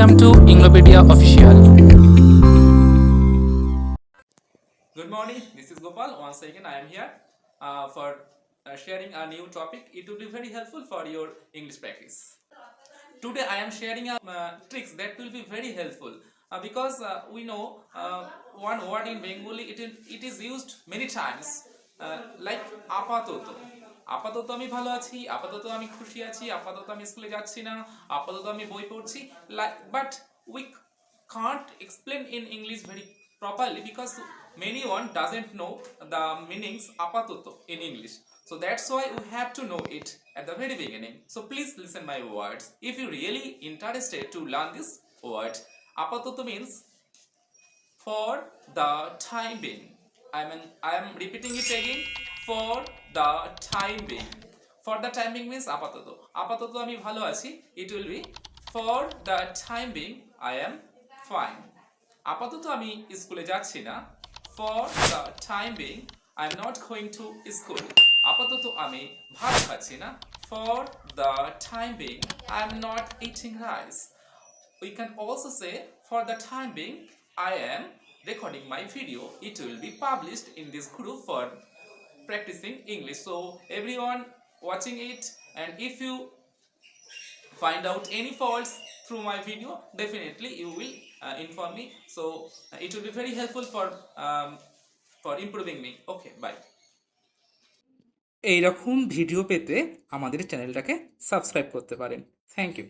Inglopedia Official. Good morning, this is Gopal. Once again, I am here uh, for uh, sharing a new topic. It will be very helpful for your English practice. Today, I am sharing a uh, tricks that will be very helpful uh, because uh, we know uh, one word in Bengali. It is, it is used many times like আপাতত। আপাতত আমি ভালো আছি, আপাতত আমি খুশি আছি, আপাতত আমি স্কুলে যাচ্ছি না, আপাতত আমি বই পড়ছি। Like but we can't explain in English very properly because many one doesn't know the meanings আপাতত in English so that's why we have to know it at the very beginning so please listen my words if you really interested to learn this word আপাতত means for the time being I mean, I am repeating it again. For the time being. For the time being means আপাতত আপাতত আমি ভালো আছি it will be for the time being I am fine আপাতত আমি স্কুলে যাচ্ছি না for the time being I am not going to school আপাতত আমি ভাত খাচ্ছি না for the time being I am not eating rice we can also say for the time being i am recording my video it will be published in this group for practicing english so everyone watching it and if you find out any faults through my video definitely you will uh, inform me so uh, it will be very helpful for um, for improving me okay bye এই রকম video পেতে আমাদের চ্যানেলটাকে subscribe করতে পারেন thank you